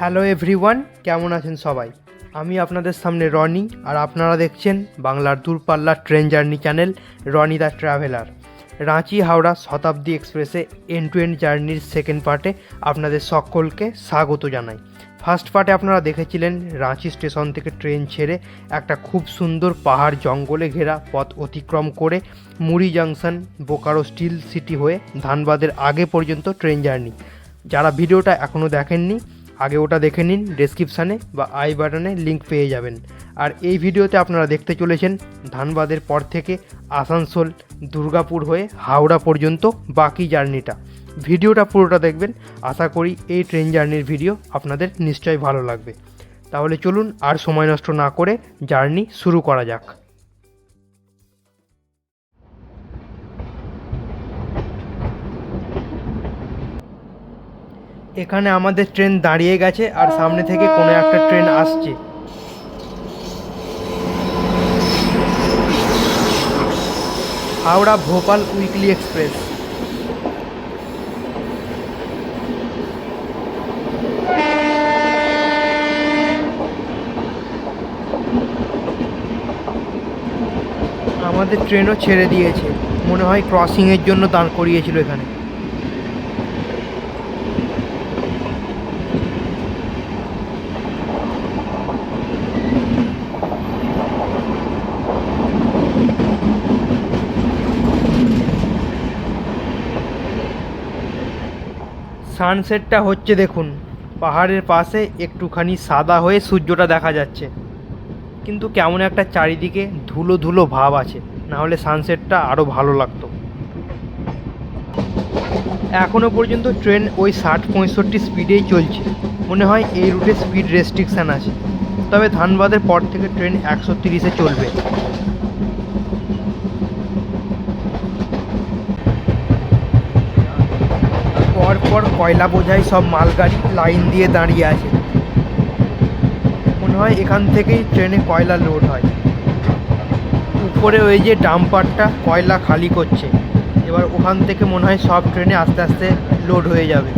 Hello everyone কেমন আছেন সবাই? আমি আপনাদের সামনে রনি, আর আপনারা দেখছেন বাংলার দূরপাল্লার train journey channel Roni the traveller. Ranchi Howrah Shatabdi এক্সপ্রেসে এন টু এন্ড জার্নির সেকেন্ড পার্টে আপনাদের সকলকে স্বাগত জানাই। ফার্স্ট পার্টে আপনারা দেখেছিলেন রাঁচি স্টেশন থেকে ট্রেন ছেড়ে একটা খুব সুন্দর পাহাড় জঙ্গলে ঘেরা পথ অতিক্রম করে মুড়ি জাংশন, বোকারো স্টিল সিটি হয়ে ধানবাদের আগে পর্যন্ত ট্রেন জার্নি। যারা ভিডিওটা এখনও দেখেননি আগে ওটা দেখে নিন ডেসক্রিপশানে বা আই বাটনে লিঙ্ক পেয়ে যাবেন। আর এই ভিডিওতে আপনারা দেখতে চলেছেন ধানবাদের পর থেকে আসানসোল, দুর্গাপুর হয়ে হাওড়া পর্যন্ত বাকি জার্নিটা। ভিডিওটা পুরোটা দেখবেন, আশা করি এই ট্রেন জার্নির ভিডিও আপনাদের নিশ্চয়ই ভালো লাগবে। তাহলে চলুন আর সময় নষ্ট না করে জার্নি শুরু করা যাক। এখানে আমাদের ট্রেন দাঁড়িয়ে গেছে আর সামনে থেকে কোনো একটা ট্রেন আসছে। Howrah Bhopal weekly express. আমাদের ট্রেনও ছেড়ে দিয়েছে। মনে হয় ক্রসিংয়ের জন্য দাঁড় করিয়েছিল এখানে। সানসেটটা হচ্ছে দেখুন, পাহাড়ের পাশে একটুখানি সাদা হয়ে সূর্যটা দেখা যাচ্ছে। কিন্তু কেমন একটা চারিদিকে ধুলো ধুলো ভাব আছে, না হলে সানসেটটা আরও ভালো লাগতো। এখনও পর্যন্ত ট্রেন ওই ষাট পঁয়ষট্টি স্পিডেই চলছে। মনে হয় এই রুটে স্পিড রেস্ট্রিকশান আছে। তবে ধানবাদের পর থেকে ট্রেন একশো তিরিশে চলবে। পরপর কয়লা বোঝাই সব মালগাড়ি লাইন দিয়ে দাঁড়িয়ে আছে। মনে হয় এখান থেকেই ট্রেনে কয়লা লোড হয়। উপরে ওই যে ডাম্পারটা কয়লা খালি করছে। এবার ওখান থেকে মনে হয় সব ট্রেনে আস্তে আস্তে লোড হয়ে যাবে।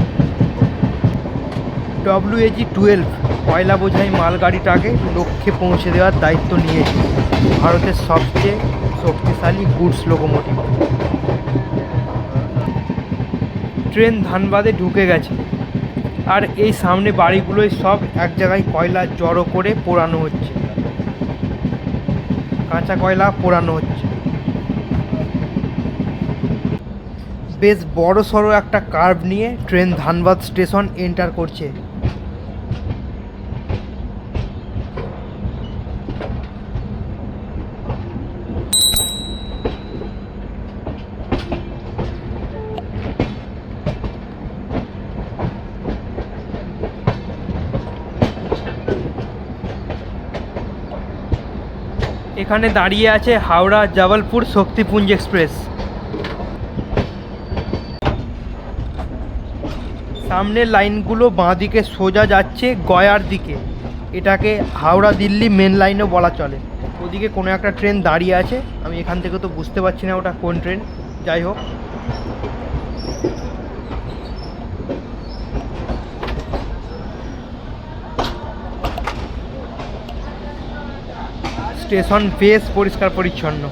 ডব্লিউএজি টুয়েলভ কয়লা বোঝাই মালগাড়িটাকে লক্ষ্যে পৌঁছে দেওয়ার দায়িত্ব নিয়েছে। ভারতের সবচেয়ে শক্তিশালী গুডস লোকোমোটিভ। ট্রেন ধানবাদে ঢুকে গেছে। আর এই সামনে বাড়িগুলোই সব এক জায়গায় কয়লা জড়ো করে পোড়ানো হচ্ছে। কাঁচা কয়লা পোড়ানো হচ্ছে। বেশ বড় সড়ো একটা কার্ভ নিয়ে ট্রেন ধানবাদ স্টেশন এন্টার করছে। এখানে দাঁড়িয়ে আছে হাওড়া জবলপুর শক্তিপুঞ্জ এক্সপ্রেস। সামনের লাইনগুলো বাঁ দিকে সোজা যাচ্ছে গয়ার দিকে। এটাকে হাওড়া দিল্লি মেন লাইনও বলা চলে। ওদিকে কোনো একটা ট্রেন দাঁড়িয়ে আছে। আমি এখান থেকে তো বুঝতে পারছি না ওটা কোন ট্রেন। যাই হোক। স্টেশন বেশ পরিষ্কার পরিচ্ছন্ন।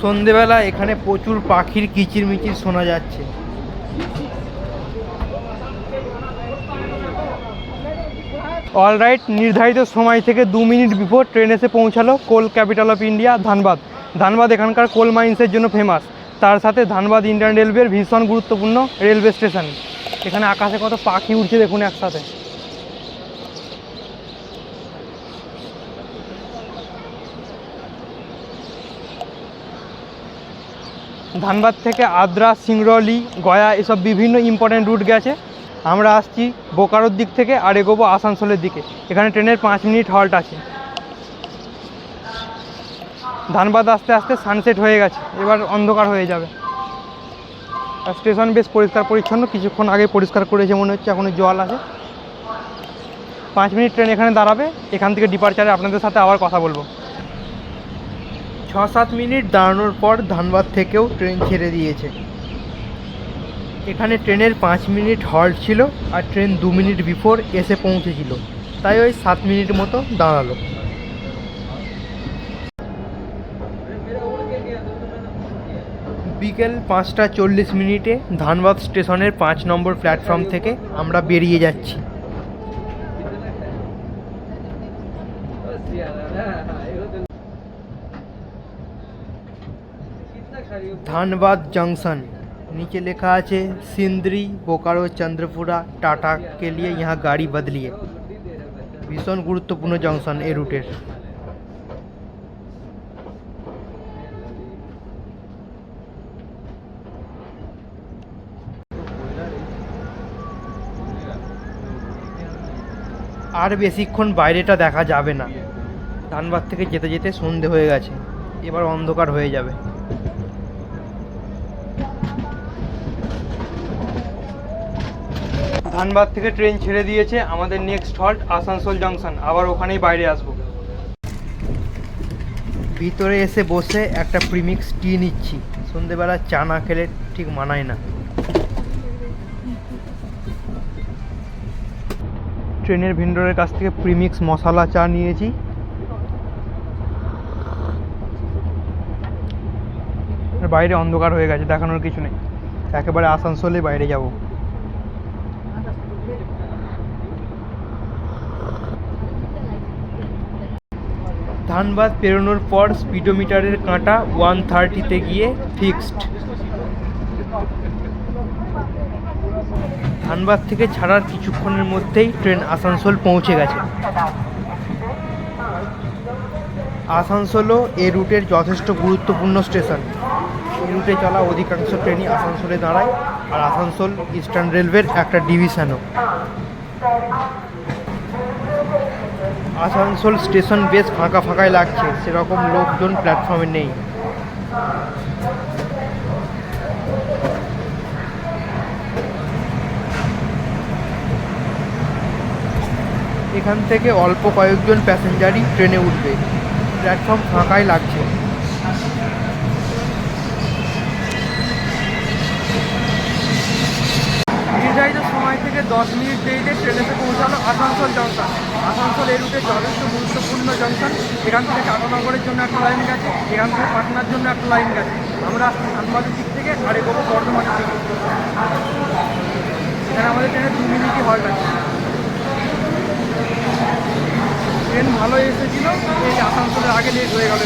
সন্ধেবেলা এখানে প্রচুর পাখির কিচিরমিচির শোনা যাচ্ছে। অলরাইট নির্ধারিত সময় থেকে দু মিনিট বিফোর ট্রেন এসে পৌঁছালো coal capital of India, Dhanbad. Dhanbad এখানকার কোল মাইন্সের জন্য ফেমাস তার সাথে ধানবাদ ইন্ডিয়ান রেলওয়ের ভীষণ গুরুত্বপূর্ণ রেলওয়ে স্টেশন। এখানে আকাশে কত পাখি উঠছে দেখুন একসাথে। ধানবাদ থেকে আদ্রা, সিংরলি, গয়া এসব বিভিন্ন ইম্পর্টেন্ট রুট গেছে। আমরা আসছি বোকারোর দিক থেকে আর এগোবো আসানসোলের দিকে। এখানে ট্রেনের পাঁচ মিনিট হল্ট আছে। ধানবাদ আস্তে আস্তে সানসেট হয়ে গেছে, এবার অন্ধকার হয়ে যাবে। স্টেশন বেশ পরিষ্কার পরিচ্ছন্ন, কিছুক্ষণ আগে পরিষ্কার করেছে মনে হচ্ছে এখনও জল আছে। পাঁচ মিনিট ট্রেন এখানে দাঁড়াবে, এখান থেকে ডিপারচারে আপনাদের সাথে আবার কথা বলব। ছ সাত মিনিট দাঁড়ানোর পর ধানবাদ থেকেও ট্রেন ছেড়ে দিয়েছে। এখানে ট্রেনের পাঁচ মিনিট হল্ট ছিল, আর ট্রেন দু মিনিট বিফোর এসে পৌঁছেছিল। তাই ওই সাত মিনিট মতো দাঁড়াল। বিকেল পাঁচটা চল্লিশ মিনিটে ধানবাদ স্টেশনের পাঁচ নম্বর প্ল্যাটফর্ম থেকে আমরা বেরিয়ে যাচ্ছি। ধানবাদ জংশন। নিচে লেখা আছে, সিন্দ্রি, বোকারো, চন্দ্রপুরা, টাটা के लिए यहाँ गाड़ी बदलिए ভীষণ গুরুত্বপূর্ণ জংশন এ রুটের। আর বেশিক্ষণ বাইরেটা দেখা যাবে না। ধানবাদ থেকে যেতে যেতে সন্ধে হয়ে গেছে। এবার অন্ধকার হয়ে যাবে। ধানবাদ থেকে ট্রেন ছেড়ে দিয়েছে আমাদের নেক্সট হল্ট, আসানসোল জংশন। আবার ওখানেই বাইরে আসব। ভিতরে এসে বসে একটা প্রিমিক্স টি নিচ্ছি। সন্ধেবেলা চা না খেলে ঠিক মানায় না। ট্রেনের ভেন্ডরের কাছ থেকে প্রিমিক্স মশলা চা নিয়েছি। বাইরে অন্ধকার হয়ে গেছে, দেখানোর কিছু নেই। একেবারে আসানসোলে বাইরে যাব। ধানবাদ পেরোনোর পর স্পিডোমিটারের কাঁটা ওয়ান থার্টিতে গিয়ে ফিক্সড। ধানবাদ থেকে ছাড়ার কিছুক্ষণের মধ্যেই ট্রেন আসানসোল পৌঁছে গেছে। আসানসোলও এ রুটের যথেষ্ট গুরুত্বপূর্ণ স্টেশন। এই রুটে চলা অধিকাংশ ট্রেনই আসানসোলে দাঁড়ায়, আর আসানসোল ইস্টার্ন রেলওয়ের একটা ডিভিশনও। আসানসোল স্টেশন বেশ ফাঁকা ফাঁকাই লাগছে, সেরকম লোকজন প্ল্যাটফর্মে নেই। এখান থেকে অল্প কয়েকজন প্যাসেঞ্জারই ট্রেনে উঠবে। প্ল্যাটফর্ম ফাঁকাই লাগছে। নির্ধারিত সময় থেকে দশ মিনিট দেরিতে ট্রেনেতে পৌঁছালো আসানসোল জংশন। আসানসোল এই রুটে যথেষ্ট গুরুত্বপূর্ণ জংশন। এখান থেকে টাটানগরের জন্য একটা লাইন গেছে, এখান থেকে পাটনার জন্য একটা লাইন গেছে। আমরা ধানবাদের দিক থেকে আর এগোবো বর্ধমানের দিকে। এখানে আমাদের ট্রেনে দু মিনিটই হল্ট আছে। ট্রেন ভালো এসেছিল, এই আসানসোলের আগে লেট হয়ে গেল।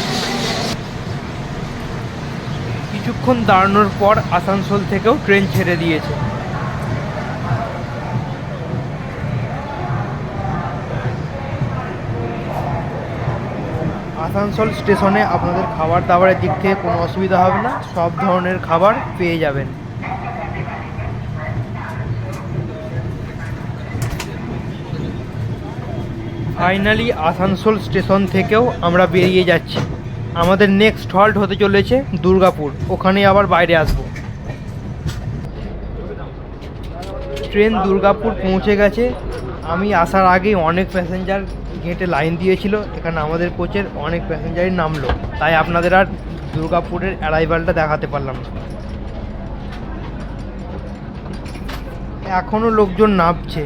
কিছুক্ষণ দাঁড়ানোর পর আসানসোল থেকেও ট্রেন ছেড়ে দিয়েছে। আসানসোল স্টেশনে আপনাদের খাবার দাবারের দিক থেকে কোনো অসুবিধা হবে না, সব ধরনের খাবার পেয়ে যাবেন। ফাইনালি আসানসোল স্টেশন থেকেও আমরা বেরিয়ে যাচ্ছি। আমাদের নেক্সট হল্ট হতে চলেছে দুর্গাপুর। ওখানে আবার বাইরে আসব। ট্রেন দুর্গাপুর পৌঁছে গেছে। আমি আসার আগেই অনেক প্যাসেঞ্জার গেটে লাইন দিয়েছিল। এখানে আমাদের কোচের অনেক প্যাসেঞ্জারই নামলো। তাই আপনাদের আর দুর্গাপুরের অ্যারাইভালটা দেখাতে পারলাম না। এখনও লোকজন নামছে।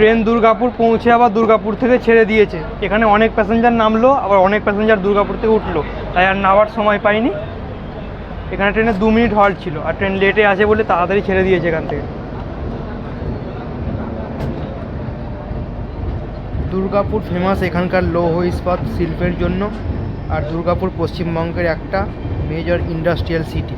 ট্রেন দুর্গাপুর পৌঁছে আবার দুর্গাপুর থেকে ছেড়ে দিয়েছে। এখানে অনেক প্যাসেঞ্জার নামলো, আবার অনেক প্যাসেঞ্জার দুর্গাপুর থেকে উঠল। তাই আর নামার সময় পাইনি। এখানে ট্রেনে দু মিনিট হল্ট ছিল, আর ট্রেন লেটে আছে বলে তাড়াতাড়ি ছেড়ে দিয়েছে এখান থেকে। দুর্গাপুর ফেমাস এখানকার লৌহ ইস্পাত শিল্পের জন্য, আর দুর্গাপুর পশ্চিমবঙ্গের একটা মেজর ইন্ডাস্ট্রিয়াল সিটি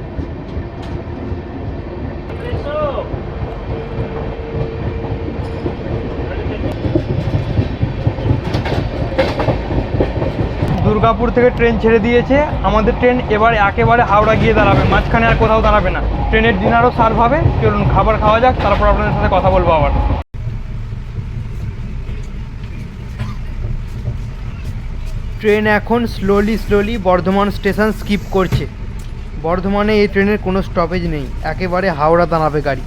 দুর্গাপুর থেকে ট্রেন ছেড়ে দিয়েছে। আমাদের ট্রেন এবার একেবারে হাওড়া গিয়ে দাঁড়াবে। মাঝখানে আর কোথাও দাঁড়াবে না। ট্রেনের ডিনারও সার্ভ হবে। চলুন, খাবার খাওয়া যাক, তারপর আপনাদের সাথে কথা বলব আবার। ট্রেন এখন slowly slowly Bardhaman station skip করছে। বর্ধমানে এই ট্রেনের কোনো স্টপেজ নেই। একেবারে হাওড়া দাঁড়াবে গাড়ি।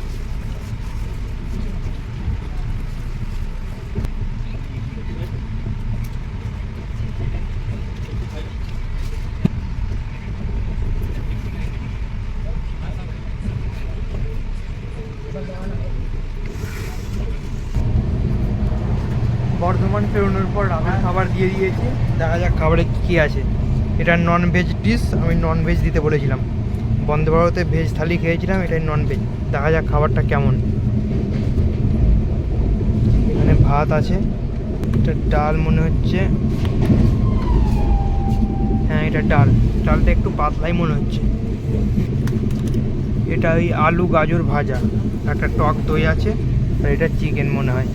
পর খাবার দিয়ে দিয়েছে, দেখা যাক খাবারে কী আছে। এটা নন ভেজ ডিশ আমি নন ভেজ দিতে বলেছিলাম। বন্দে ভারতে ভেজ থালি খেয়েছিলাম, এটাই নন ভেজ দেখা যাক খাবারটা কেমন। এখানে ভাত আছে এটা ডাল মনে হচ্ছে। হ্যাঁ এটা ডাল। ডালটা একটু পাতলাই মনে হচ্ছে। এটা ওই আলু গাজর ভাজা। একটা টক দই আছে, আর এটা চিকেন মনে হয়।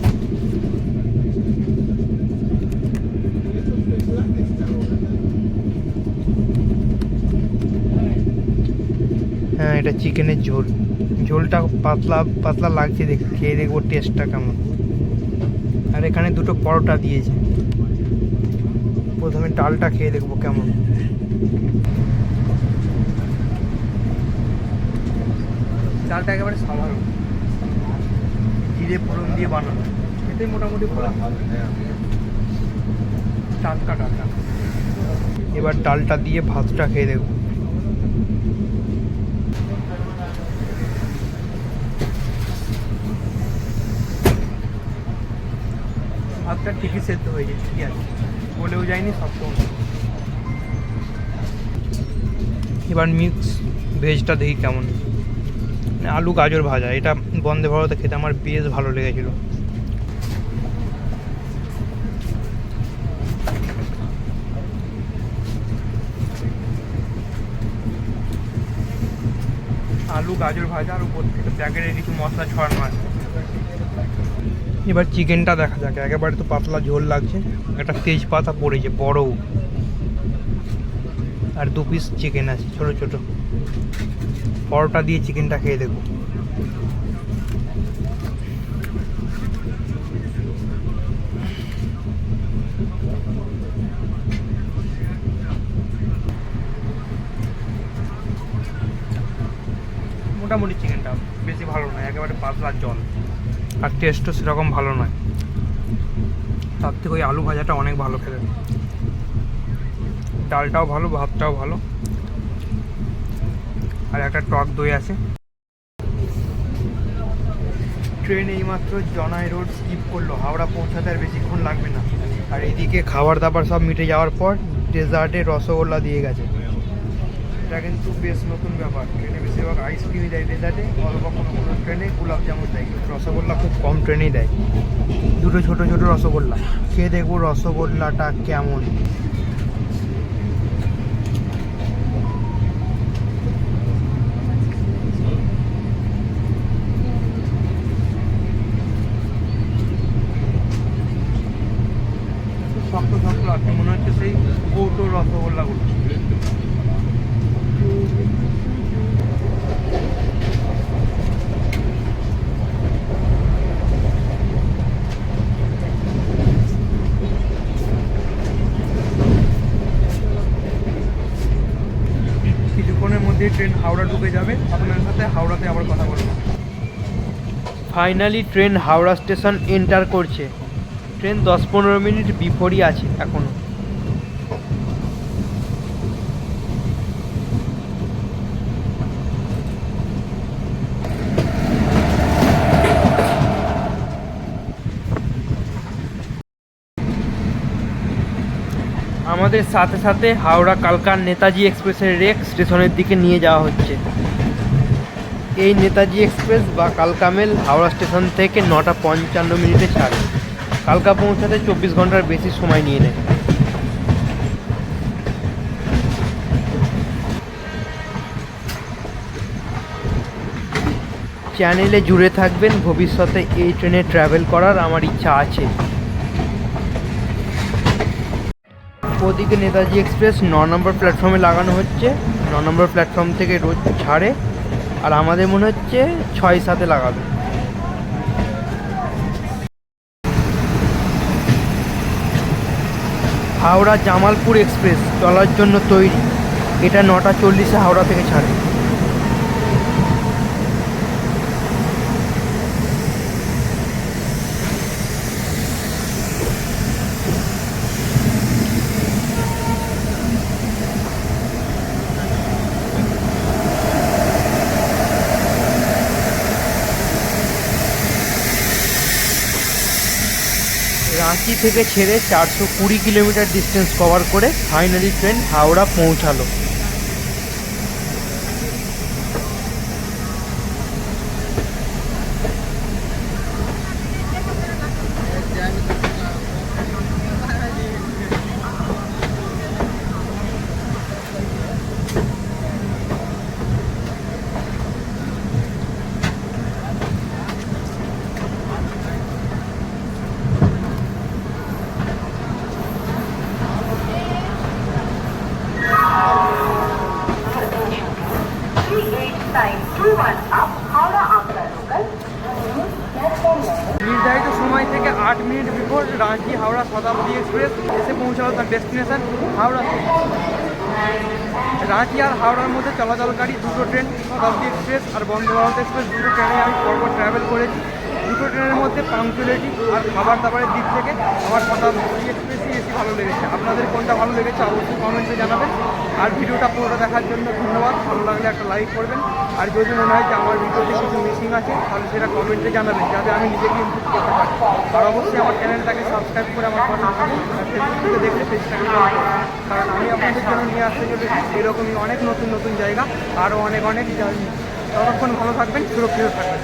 হ্যাঁ এটা চিকেনের ঝোল। ঝোলটা পাতলা পাতলা লাগছে দেখ, খেয়ে দেখব টেস্টটা কেমন। আর এখানে দুটো পরোটা দিয়েছে। প্রথমে ডালটা খেয়ে দেখব কেমন। ডালটা একেবারে সাধারণ। জিরে ফোড়ন দিয়ে বানানো। এটাই মোটামুটি ভালো টাটকা টাটকা। এবার ডালটা দিয়ে ভাতটা খেয়ে দেখব। ভাতটা ঠিকই সেদ্ধ হয়েছে ঠিকই আছে? বলেও যায়নি শক্ত এবার মিক্স ভেজটা দেখি কেমন। মানে আলু গাজর ভাজা, এটা বন্দে ভারতে খেতে আমার বেশ ভালো লেগেছিল। আলু গাজর ভাজা আর উপর থেকে প্যাকেটে কিছু মশলা ছড়ানো আছে। এবার চিকেনটা দেখা যাক, একেবারে তো পাতলা ঝোল লাগছে। একটা তেজপাতা পড়েছে, বড়। আর দু পিস চিকেন আছে, ছোট ছোট। পরোটা দিয়ে চিকেনটা খেয়ে দেখব মোটামুটি চিকেনটা বেশি ভালো নয়, একেবারে পাতলা জল। আর টেস্টও সেরকম ভালো নয়। তার থেকে ওই আলু ভাজাটা অনেক ভালো খেতে ডালটাও ভালো, ভাতটাও ভালো। আর একটা টক দই আছে। ট্রেন এইমাত্র জনাই রোড স্কিপ করল। হাওড়া পৌঁছাতে আর বেশিক্ষণ লাগবে না। আর এদিকে খাবার দাবার সব মিটে যাওয়ার পর ডেজার্টে রসগোল্লা দিয়ে গেছে। এটা কিন্তু বেশ নতুন ব্যাপার। ট্রেনে বেশিরভাগ আইসক্রিমই দেয় ডেজার্টে অথবা কোনো কোনো ট্রেনে গোলাপ জামুন দেয়, কিন্তু রসগোল্লা খুব কম ট্রেনেই দেয়। দুটো ছোট ছোট রসগোল্লা। খেয়ে দেখব রসগোল্লাটা কেমন শক্ত শক্ত লাগছে মনে হচ্ছে সেই কৌটো রসগোল্লাগুলো মধ্যে ট্রেন হাওড়া ঢুকে যাবে, আপনার সাথে হাওড়াতে আবার কথা বলব। Finally train Howrah station enter করছে। ট্রেন দশ পনেরো মিনিট বিফোরই আছে এখনও। আমাদের সাথে সাথে হাওড়া কালকার নেতাজি এক্সপ্রেসের রেক স্টেশনের দিকে নিয়ে যাওয়া হচ্ছে। এই নেতাজি এক্সপ্রেস বা কালকা মেল হাওড়া স্টেশন থেকে নটা পঞ্চান্ন মিনিটে ছাড়ে। কালকা পৌঁছাতে চব্বিশ ঘণ্টার বেশি সময় নিয়ে নেয়। চ্যানেলে জুড়ে থাকবেন। ভবিষ্যতে এই ট্রেনে ট্রাভেল করার আমার ইচ্ছা আছে। ওদিকে নেতাজি এক্সপ্রেস ন নম্বর প্ল্যাটফর্মে লাগানো হচ্ছে। ন নম্বর প্ল্যাটফর্ম থেকে রোজ ছাড়ে। আর আমাদের মনে হচ্ছে ছয় সাথে লাগাবে। হাওড়া জামালপুর এক্সপ্রেস চলার জন্য তৈরি। এটা নটা চল্লিশে হাওড়া থেকে ছাড়ে। রাঁচি থেকে ছেড়ে চারশো কুড়ি কিলোমিটার ডিস্টেন্স কভার করে ফাইনালি ট্রেন হাওড়া পৌঁছালো Three eight nine two one up, Howrah Agra local. Platform number নির্ধারিত সময় থেকে আট মিনিট বিফোর রাঁচি হাওড়া শতাব্দী এক্সপ্রেস এসে পৌঁছালো তার ডেস্টিনেশন হাওড়া রাঁচি আর চলাচলকারী দুটো ট্রেন শতাব্দী এক্সপ্রেস আর বন্দে ভারত এক্সপ্রেস দুটো ট্রেনে আমি পরপর ট্রাভেল করেছি। ট্রেনের মধ্যে পাংচুয়ালিটি আর খাবার দাবারের দিক থেকে আমার শতাব্দী এক্সপ্রেসই বেশি ভালো লেগেছে। আপনাদের কোনটা ভালো লেগেছে অবশ্যই কমেন্টে জানাবেন। আর ভিডিওটা পুরোটা দেখার জন্য ধন্যবাদ। ভালো লাগলে একটা লাইক করবেন। আর যদি মনে হয় যে আমার ভিডিওতে কিছু মিসিং আছে, তাহলে সেটা কমেন্টে জানাবেন, যাতে আমি নিজেকে ইমপ্রুভ করতে পারি। আর অবশ্যই আমার চ্যানেলটাকে সাবস্ক্রাইব করে আমার কথা ফেসবুক দেখলে পেজটাকে কারণ আমি আপনাদের জন্য নিয়ে আসতে চলেছি এরকমই অনেক নতুন নতুন জায়গা, আরও অনেক অনেক ততক্ষণ ভালো থাকবেন, সুরক্ষিত থাকবেন।